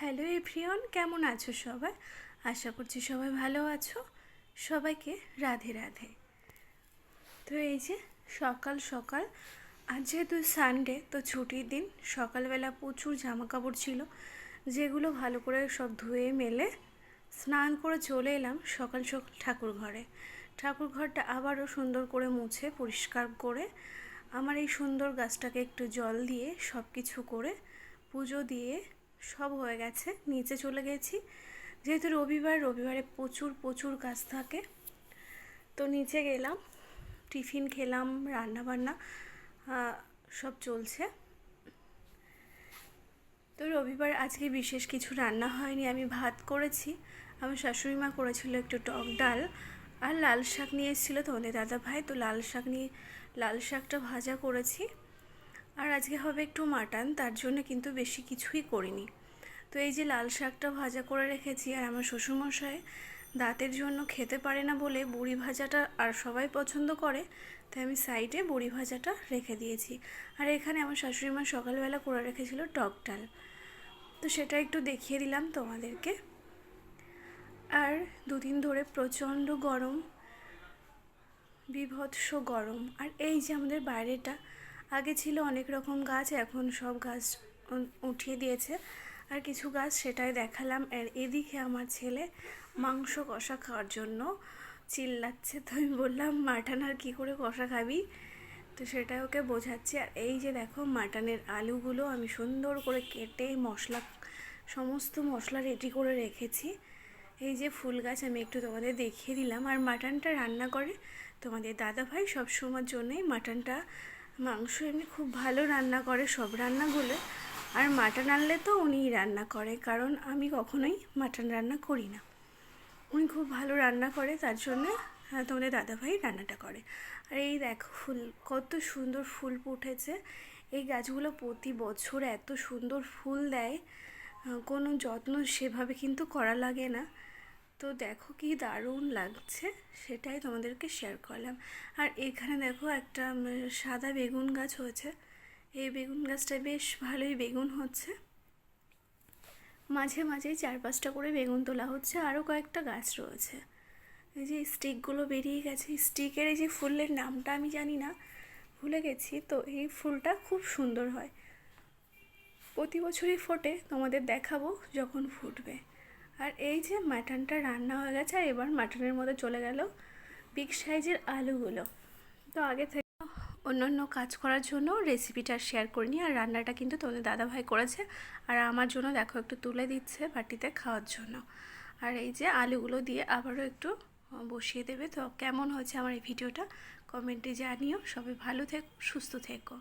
Hello everyone, কেমন আছো সবাই? আশা করছি সবাই ভালো আছো। সবাইকে রাধে রাধে। তো এই যে সকাল সকাল, আজ যেহেতু সানডে তো ছুটির দিন, সকালবেলা প্রচুর জামা কাপড় ছিল, যেগুলো ভালো করে সব ধুয়ে মেলে স্নান করে চলে এলাম সকাল সকাল ঠাকুর ঘরে। ঠাকুর ঘরটা আবারও সুন্দর করে মুছে, পরিষ্কার করে আমার এই সুন্দর গাছটাকে একটু জল দিয়ে সব কিছু করে পুজো দিয়ে সব হয়ে গেছে, নিচে চলে গেছি। যেহেতু রবিবার, রবিবারে প্রচুর প্রচুর কাজ থাকে, তো নিচে গেলাম, টিফিন খেলাম রান্না বান্না সব চলছে। তো রবিবার আজকে বিশেষ কিছু রান্না হয়নি, আমি ভাত করেছি। আমার শাশুড়ি মা করেছিল একটু টক ডাল আর লাল শাক নিয়ে এসেছিল তোমাদের দাদা ভাই তো লাল শাক নিয়ে, লাল শাকটা ভাজা করেছি। আর আজকে হবে একটু মাটন, তার জন্য কিন্তু বেশি কিছুই করিনি। তো এই যে লাল শাকটা ভাজা করে রেখেছি, আর আমার শ্বশুরমশাই দাঁতের জন্য খেতে পারে না বলে বড়ি ভাজাটা আর সবাই পছন্দ করে, তাই আমি সাইডে বড়ি ভাজাটা রেখে দিয়েছি। আর এখানে আমার শাশুড়ি মা সকালবেলা করে রেখেছিল টক ডাল। তো সেটা একটু দেখিয়ে দিলাম তোমাদেরকে। আর দুদিন ধরে প্রচণ্ড গরম, বিভৎস গরম। আর এই যে আমাদের বাইরেটা আগে ছিল অনেক রকম গাছ, এখন সব গাছ উঠিয়ে দিয়েছে। আর কিছু গাছ সেটাই দেখালাম। আর এদিকে আমার ছেলে মাংস কষা খাওয়ার জন্য চিল্লাচ্ছে। তো আমি বললাম, মাটন আর কী করে কষা খাবি? তো সেটা ওকে বোঝাচ্ছি। আর এই যে দেখো, মাটনের আলুগুলো আমি সুন্দর করে কেটে মশলা, সমস্ত মশলা রেডি করে রেখেছি। এই যে ফুল গাছ আমি একটু তোমাদের দেখিয়ে দিলাম। আর মাটনটা রান্না করে তোমাদের দাদা ভাই সবসময়ের জন্যই মাটনটা মাংস এমনি খুব ভালো রান্না করে সব রান্নাগুলো। আর মাটন আনলে তো উনিই রান্না করে, কারণ আমি কখনোই মাটন রান্না করি না। উনি খুব ভালো রান্না করে, তার জন্যে তোমাদের দাদাভাই রান্নাটা করে। আর এই দেখো ফুল, কত সুন্দর ফুল ফুটেছে। এই গাছগুলো প্রতি বছর এত সুন্দর ফুল দেয়। কোনো যত্ন সেভাবে কিন্তু করা লাগে না। তো দেখো কি দারুণ লাগছে, সেটাই তোমাদেরকে শেয়ার করলাম। আর এখানে দেখো একটা সাদা বেগুন গাছ হয়েছে। এই বেগুন গাছটা বেশ ভালোই বেগুন হচ্ছে। মাঝে মাঝে চার পাঁচটা করে বেগুন তোলা হচ্ছে আরও কয়েকটা গাছ রয়েছে। এই যে স্টিকগুলো বেরিয়ে গেছে। স্টিকের এই যে ফুলের নামটা আমি জানি না, ভুলে গেছি। তো এই ফুলটা খুব সুন্দর হয়। প্রতি বছরই ফোটে, তোমাদের দেখাবো যখন ফুটবে। আর এই যে মাটনটা রান্না হয়ে গেছে এবার মাটনের মধ্যে চলে গেল বিগ সাইজের আলুগুলো। তো আগে থেকে অন্য অন্য কাজ করার জন্য রেসিপিটা শেয়ার করিনি, আর রান্নাটা কিন্তু তোমাদের দাদাভাই করেছে। আর আমার জন্য দেখো একটু তুলে দিচ্ছে বাটিতে খাওয়ার জন্য। আর এই যে আলুগুলো দিয়ে আবারও একটু বসিয়ে দেবে। তো কেমন হয়েছে আমার এই ভিডিওটা কমেন্টে জানিও। সবাই ভালো থেকো, সুস্থ থেকো।